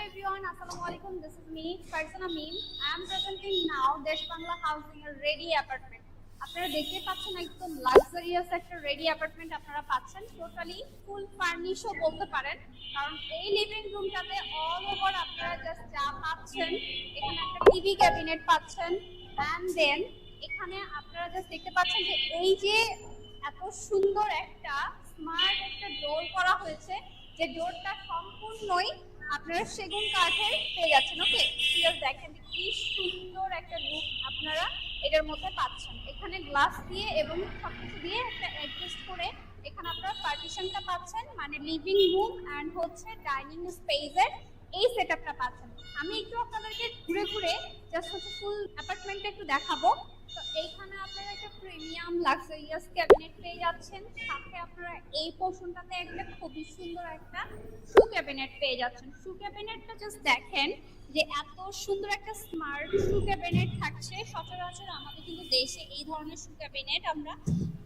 everyone, Assalamu alaikum. This is me, Farzana Mim. I am presenting now Desh Bangla Housing a ready apartment. আপনারা দেখতে পাচ্ছেন একদম luxurious একটা ready apartment আপনারা পাচ্ছেন টোটালি ফুল ফার্নিশও বলতে পারেন কারণ এই লিভিং রুমটাতে অল ওভার আপনারা জাস্ট যা পাচ্ছেন এখানে একটা টিভি ক্যাবিনেট পাচ্ছেন অ্যান্ড দেন এখানে আপনারা জাস্ট দেখতে পাচ্ছেন যে এই যে এত সুন্দর একটা স্মার্ট একটা ডোর করা হয়েছে যে ডোরটা সম্পূর্ণই আপনারা সেগুন কাঠের পেয়ে যাচ্ছেন ওকে দেখেন কি সুন্দর একটা লুক আপনারা এটার মধ্যে পাচ্ছেন। এখানে গ্লাস দিয়ে এবং সবকিছু দিয়ে একটা অ্যাডজাস্ট করে এখানে আপনারা পার্টিশনটা পাচ্ছেন মানে লিভিং রুম অ্যান্ড হচ্ছে ডাইনিং স্পেসের এই সেটআপটা পাচ্ছেন। আমি একটু আপনাদেরকে ঘুরে ঘুরে জাস্ট হচ্ছে ফুল অ্যাপার্টমেন্টটা একটু দেখাবো। এইখানে আপনারা একটা প্রিমিয়াম লাক্সারিয়াস ক্যাবিনেট পেয়ে যাচ্ছেন। সাথে আপনারা এই পোর্শনটাতে একটা খুবই সুন্দর একটা শু ক্যাবিনেট পেয়ে যাচ্ছেন। শু ক্যাবিনেটটা জাস্ট দেখেন যে এত সুন্দর একটা স্মার্ট শু ক্যাবিনেট থাকছে। সচরাচর আমাদের কিন্তু দেশে এই ধরনের শু ক্যাবিনেট আমরা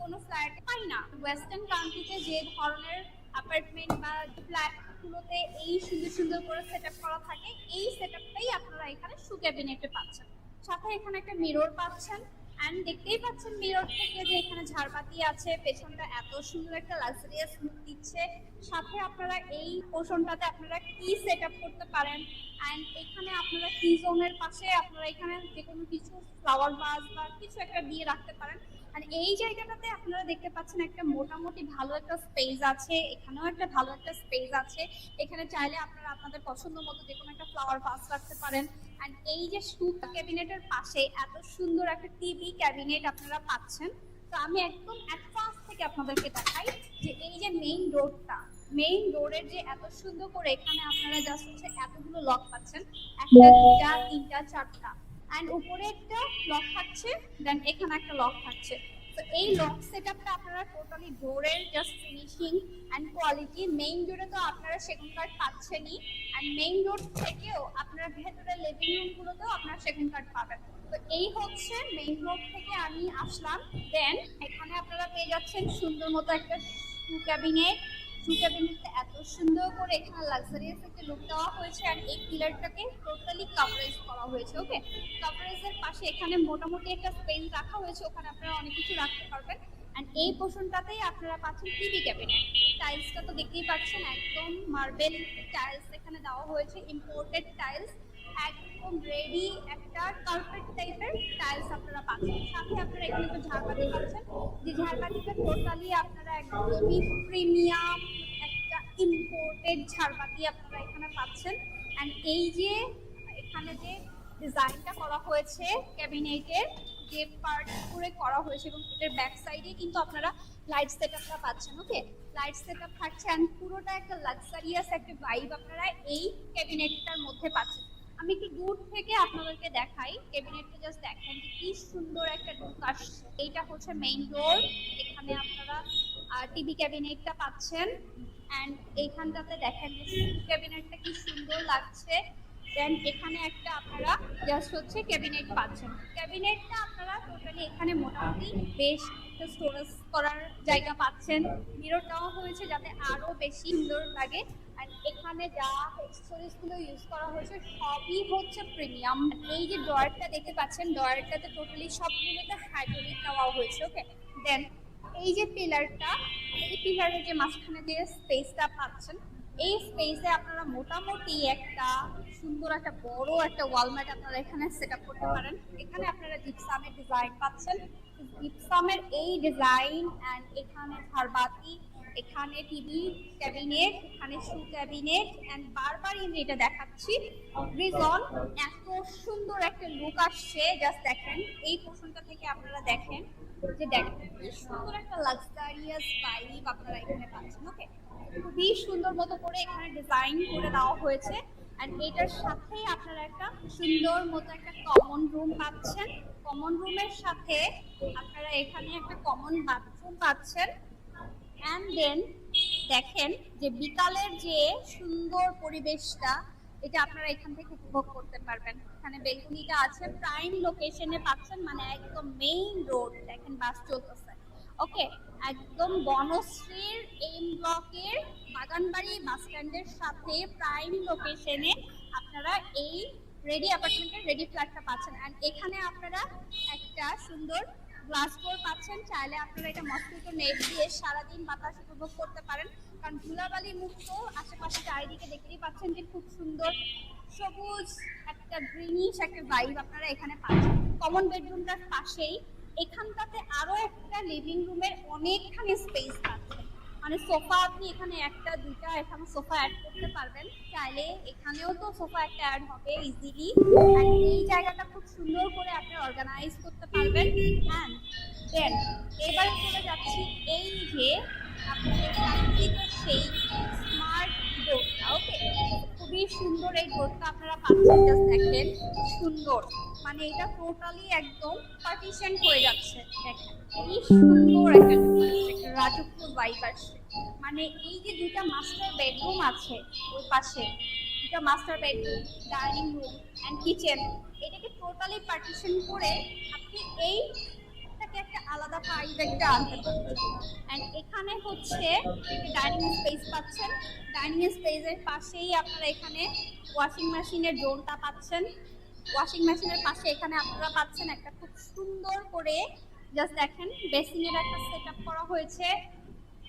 কোনো ফ্ল্যাটে পাই না। ওয়েস্টার্ন কান্ট্রিতে যে ধরনের অ্যাপার্টমেন্ট বা ফ্ল্যাটগুলোতে এই সুন্দর সুন্দর করে সেট করা থাকে, এই সেট আপনারা এখানে শু ক্যাবিনেটে পাচ্ছেন। সাথে এখানে একটা মিরর পাচ্ছেন। অ্যান্ড দেখতেই পাচ্ছেন মিরর থেকে যে এখানে ঝাড়বাতি আছে, পেছনটা এত সুন্দর একটা লাক্সারিয়াস লুক দিচ্ছে। সাথে আপনারা এই পোর্শনটাতে আপনারা কি সেট আপ করতে পারেন। অ্যান্ড এখানে আপনারা কি জোনের পাশে আপনারা এখানে যে কোনো কিছু ফ্লাওয়ার ভাস বা কিছু একটা দিয়ে রাখতে পারেন। আর এই জায়গাটাতে আপনারা দেখতে পাচ্ছেন একটা মোটামুটি ভালো একটা স্পেস আছে। এখানেও একটা ভালো একটা স্পেস আছে। এখানে চাইলে আপনারা আপনাদের পছন্দ মতো যে কোনো একটা ফ্লাওয়ার ভাস রাখতে পারেন। অ্যান্ড এই যে শু ক্যাবিনেটের পাশে এত সুন্দর একটা টিভি ক্যাবিনেট আপনারা পাচ্ছেন। তো আমি একদম অ্যাডভান্স থেকে আপনাদেরকে দেখাই যে এই যে মেইন ডোরটা মেইন ডোরের যে এত সুন্দর করে এখানে আপনারা জাস্ট হচ্ছে এতগুলো লক পাচ্ছেন। একটা দুটা তিনটা, চারটা। অ্যান্ড উপরে একটা লক থাকছে দেন এখানে একটা লক থাকছে। তো এই লং সেটআপটা আপনারা টোটালি ডোরের just finishing and quality main ডোরে তো আপনারা সেগুন কার্ড পাচ্ছেনই অ্যান্ড মেইন ডোর থেকেও আপনারা ভেতরে লিভিং রুমগুলোতেও আপনারা সেকেন্ড কার্ড পাবেন। তো এই হচ্ছে মেইন রোড থেকে আমি আসলাম। দেন এখানে আপনারা পেয়ে যাচ্ছেন সুন্দর মতো একটা ক্যাবিনেট শু ক্যাবিনেটটা এত সুন্দর করে এখানে লাক্সারিয়াস একটা লুক দেওয়া হয়েছে আর এই পিলারটাকে টোটালি কাভারেজ করা হয়েছে ওকে কাভারেজের পাশে এখানে মোটামুটি একটা স্পেস রাখা হয়েছে, ওখানে আপনারা অনেক কিছু রাখতে পারবেন। অ্যান্ড এই পোর্শনটাতেই আপনারা পাচ্ছেন টিভি ক্যাবিনেট টাইলসটা তো দেখতেই পাচ্ছেন, একদম মার্বেল টাইলস এখানে দেওয়া হয়েছে ইম্পোর্টেড টাইলস একদম রেডি একটা কার্পেট টাইপের টাইলস আপনারা পাচ্ছেন। সাথে আপনারা এখানে তো ঝাড়বাতি পাচ্ছেন। যে ঝাড়বাতিটা টোটালি আপনারা একদমই প্রিমিয়াম একটা ইম্পোর্টেড ঝাড়বাতি আপনারা এখানে পাচ্ছেন। অ্যান্ড এই যে এখানে যে ডিজাইনটা করা হয়েছে ক্যাবিনেটের যে পার্ট করে করা হয়েছে এবং এটার ব্যাক সাইডে কিন্তু আপনারা লাইট সেটআপটা পাচ্ছেন ওকে লাইট সেট আপ থাকছে অ্যান্ড পুরোটা একটা লাক্সারিয়াস একটা ভাইব আপনারা এই ক্যাবিনেটটার মধ্যে পাচ্ছেন। আমি একটু দূর থেকে আপনাদেরকে দেখাই। ক্যাবিনেটটা জাস্ট দেখেন কি সুন্দর একটা লুক আসছে। এইটা হচ্ছে মেইন ডোর এখানে আপনারা টিভি ক্যাবিনেটটা পাচ্ছেন। এন্ড এইখানটাতে দেখেন ক্যাবিনেটটা কি সুন্দর লাগছে। দেন এখানে একটা আপনারা জাস্ট হচ্ছে ক্যাবিনেট পাচ্ছেন। ক্যাবিনেটটা আপনারা টোটালি এখানে মোটামুটি বেশ একটা স্টোরেজ করার জায়গা পাচ্ছেন। মিরর দেওয়া হয়েছে যাতে আরও বেশি সুন্দর লাগে। এখানে যা এক্সেসরিজগুলো ইউজ করা হয়েছে, সবই হচ্ছে প্রিমিয়াম এই যে ড্রয়ারটা দেখতে পাচ্ছেন ড্রয়ারটাতে টোটালি সবগুলোতে হাইড্রোলিক দেওয়া হয়েছে ওকে দেন এই যে পিলারটা এই পিলারের যে মাঝখানে যে স্পেসটা পাচ্ছেন এই স্পেসে আপনারা মোটামুটি একটা সুন্দর একটা বড় একটা ওয়ালম্যাট আপনারা এখানে সেট করতে পারেন। এখানে আপনারা জিপসামের ডিজাইন পাচ্ছেন। জিপসামের এই ডিজাইন অ্যান্ড এখানে ঝাড়বাতি, এখানে টিভি ক্যাবিনেট এখানে শু ক্যাবিনেট অ্যান্ড বারবার আমি এটা দেখাচ্ছি রিজন এত সুন্দর একটা লুক আসছে জাস্ট দেখেন, এই পোর্শনটা থেকে আপনারা দেখেন। যে দেখেন সুন্দর একটা লাক্সারিয়াস ভাইব আপনারা এখানে পাচ্ছেন ওকে খুবই সুন্দর মতো করে এখানে ডিজাইন করে দেওয়া হয়েছে আর এটার সাথেই আপনারা একটা সুন্দর মতো একটা কমন রুম পাচ্ছেন। কমন রুমের সাথে আপনারা এখানে একটা কমন বাথরুম পাচ্ছেন। অ্যান্ড দেন দেখেন যে বিকালের যে সুন্দর পরিবেশটা এটা আপনারা এখান থেকে উপভোগ করতে পারবেন। এখানে বেলকুনিটা আছে প্রাইম লোকেশনে পাচ্ছেন মানে একদম মেইন রোড দেখেন বাস চলতেছে। ওকে একদম বনশ্রীর এম ব্লকের বাগানবাড়ি বাস স্ট্যান্ডের সাথে প্রাইম লোকেশনে আপনারা এই রেডি অ্যাপার্টমেন্টের রেডি ফ্ল্যাটটা পাচ্ছেন। অ্যান্ড এখানে আপনারা একটা সুন্দর গ্লাস ডোর পাচ্ছেন, চাইলে আপনারা এটা মস্কিটো নেট দিয়ে সারাদিন বাতাস উপভোগ করতে পারেন। কারণ ধুলাবালি মুক্ত, আশেপাশে চারিদিকে দেখতেই পাচ্ছেন যে খুব সুন্দর সবুজ, একটা গ্রিনিশ একটা ভাইব আপনারা এখানে পাচ্ছেন। কমন বেডরুমটার পাশেই। এখানটাতে আরও একটা লিভিং রুমের অনেকখানি স্পেস পাচ্ছেন মানে সোফা আপনি এখানে একটা, দুইটা এখানে সোফা অ্যাড করতে পারবেন। চাইলে এখানেও তো সোফা একটা অ্যাড হবে ইজিলি এই জায়গাটা খুব সুন্দর করে আপনি অর্গানাইজ করতে পারবেন। হ্যাঁ দেন, এবার চলে যাচ্ছি এই যে আপনাদের কাঙ্ক্ষিত সেই স্মার্ট বোর্ডটা ওকে খুবই সুন্দর এই ডোরটা আপনারা পাচ্ছেন জাস্ট দেখেন, সুন্দর। মানে এটা টোটালি একদম পার্টিশন হয়ে যাচ্ছে। দেখেন এই সুন্দর একটা রাজকীয় ভাইব আসছে। মানে এই যে দুইটা মাস্টার বেডরুম আছে ওই পাশে দুটা master bedroom dining room and kitchen এটাকে টোটালি পার্টিশন করে আপনি এই এটাকে একটা আলাদা ভাইব একটা আনতে পারবেন এখানে হচ্ছে ডাইনিং স্পেস পাচ্ছেন। ডাইনিং স্পেসের পাশেই আপনারা এখানে ওয়াশিং মেশিনের জোনটা পাচ্ছেন। ওয়াশিং মেশিনের পাশে এখানে আপনারা পাচ্ছেন একটা খুব সুন্দর করে জাস্ট দেখেন বেসিনের একটা সেট করা হয়েছে।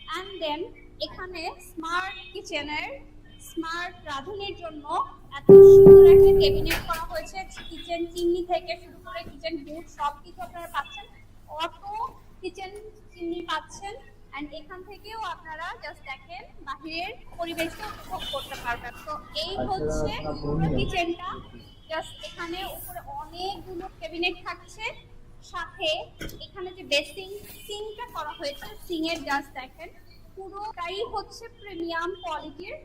অ্যান্ড দেন এখানে স্মার্ট কিচেনের স্মার্ট রাঁধুনির জন্য এত সুন্দর একটা ক্যাবিনেট করা হয়েছে। কিচেন চিমনি থেকে শুরু করে কিচেন বুট সব কিছু আপনারা পাচ্ছেন। অটো কিচেন চিমনি পাচ্ছেন অ্যান্ড এখান থেকেও আপনারা জাস্ট দেখেন বাহিরের পরিবেশটা উপভোগ করতে পারবেন। তো এই হচ্ছে পুরো কিচেনটা জাস্ট এখানে উপরে অনেকগুলো ক্যাবিনেট থাকছে। সাথে এখানে যে বেসিং সিংটা করা হয়েছে সিং এর জাস্ট দেখেন। পুরোটাই হচ্ছে প্রিমিয়াম কোয়ালিটির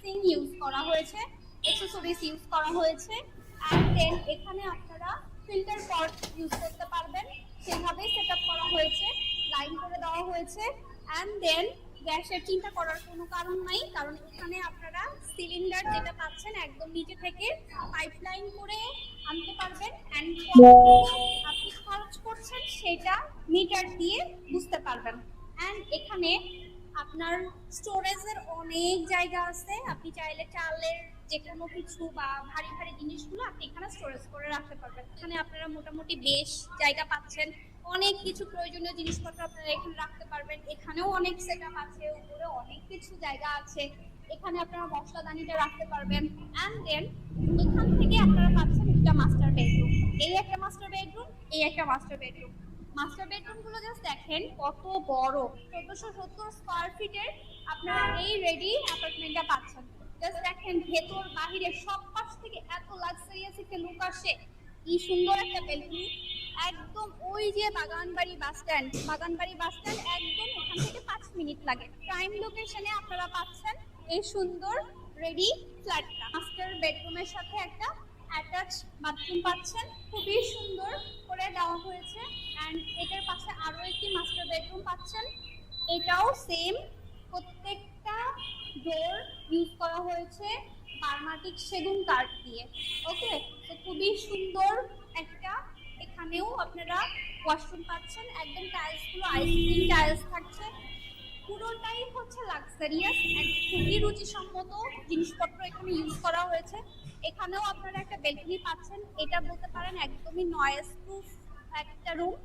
সিং ইউজ করা হয়েছে। অ্যাক্সেসরিজ ইউজ করা হয়েছে। অ্যান্ড দেন এখানে আপনারা ফিল্টার পট ইউজ করতে পারবেন। সেভাবেই সেট করা হয়েছে লাইন করে দেওয়া হয়েছে। অ্যান্ড দেন গ্যাসের চিন্তা করার কোনো কারণ নাই, কারণ এখানে আপনারা সিলিন্ডার যেটা পাচ্ছেন একদম নিচে থেকে পাইপলাইন করে আনতে পারবেন। অ্যান্ড আপনি খরচ করছেন সেটা মিটার দিয়ে বুঝতে পারবেন। অ্যান্ড এখানে আপনার স্টোরেজের অনেক জায়গা আছে। আপনি চাইলে চালের যে কিছু বা ভারী ভারী জিনিসগুলো আপনি এখানে স্টোরেজ করে রাখতে পারবেন। এখানে আপনারা মোটামুটি বেশ জায়গা পাচ্ছেন। অনেক কিছু প্রয়োজনীয় জিনিসপত্র আপনারা এখানে রাখতে পারবেন। এখানেও অনেক সেট আছে, উপরে অনেক কিছু জায়গা আছে। এখানে আপনারা মশলাদানিটা রাখতে পারবেন। অ্যান্ড দেন এখান থেকে আপনারা পাচ্ছেন একটা মাস্টার বেডরুম এই একটা মাস্টার বেডরুম এই একটা মাস্টার বেডরুম মাস্টার বেডরুমগুলো জাস্ট দেখেন কত বড়। চোদ্দশো সত্তর স্কোয়ার ফিটের আপনারা এই রেডি অ্যাপার্টমেন্টটা পাচ্ছেন। জাস্ট দেখেন, ভেতর, বাহিরে সব পাশ থেকে এত লাক্সারিয়াস একটা লুক আসে। কি সুন্দর একটা বেলকুনি একদম ওই যে বাগানবাড়ি বাস স্ট্যান্ড বাগানবাড়ি বাস স্ট্যান্ড একদম ওখান থেকে পাঁচ মিনিট লাগে। প্রাইম লোকেশনে আপনারা পাচ্ছেন এই সুন্দর রেডি ফ্ল্যাটটা মাস্টার বেডরুমের সাথে একটা অ্যাটাচ বাথরুম পাচ্ছেন। খুবই সুন্দর করে দেওয়া হয়েছে। অ্যান্ড এটার পাশে আরও একটি মাস্টার বেডরুম পাচ্ছেন। এটাও সেম প্রত্যেকটা ডোর ইউজ করা হয়েছে বার্মাটিক সেগুন কাঠ দিয়ে ওকে তো খুবই সুন্দর একটা, এখানেও আপনারা ওয়াশরুম পাচ্ছেন, একদম টাইলসগুলো আইসক্রিম টাইলস থাকছে। পুরোটাই হচ্ছে লাক্সারিয়াস খুবই রুচিসম্মত জিনিসপত্র এখানে ইউজ করা হয়েছে। এখানেও আপনারা একটা বেলকনি পাচ্ছেন, এটা বলতে পারেন একদমই নয়েজ প্রুফ একটা রুম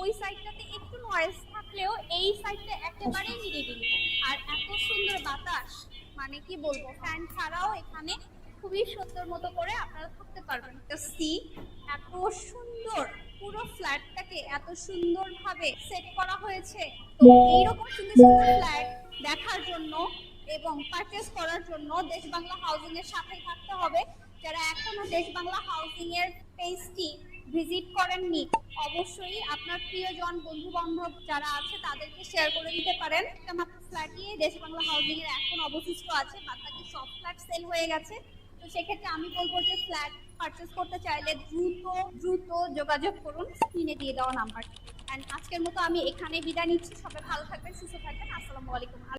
ওই সাইডটাতে একটু নয়েজ থাকলেও এই সাইডটা একেবারেই নিরিবিলি। আর এত সুন্দর বাতাস মানে কি বলব ফ্যান ছাড়াও এখানে খুবই সুন্দর মতো করে আপনারা থাকতে পারবেন। একটা সি এত সুন্দর, পুরো ফ্ল্যাটটাকে এত সুন্দরভাবে সেট করা হয়েছে। তো এইরকম সুন্দর সুন্দর ফ্ল্যাট দেখার জন্য এবং পারচেস করার জন্য দেশ বাংলা হাউজিং এর সাথেই থাকতে হবে। যারা এখনও দেশ বাংলা হাউজিং এর পেজটি ভিজিট করেননি, অবশ্যই আপনার প্রিয়জন বন্ধু বান্ধব যারা আছে, তাদেরকে শেয়ার করে দিতে পারেন। মাত্র ফ্ল্যাটই দেশ বাংলা হাউজিং এর এখন অবশিষ্ট আছে বাকি সব ফ্ল্যাট সেল হয়ে গেছে। তো সেক্ষেত্রে আমি বলব যে ফ্ল্যাট পারচেস করতে চাইলে দ্রুত দ্রুত যোগাযোগ করুন স্ক্রিনে দিয়ে দেওয়া নাম্বার অ্যান্ড আজকের মতো আমি এখানে বিদায় নিচ্ছি। সবাই ভালো থাকবেন, সুস্থ থাকবেন। আসসালামু আলাইকুম।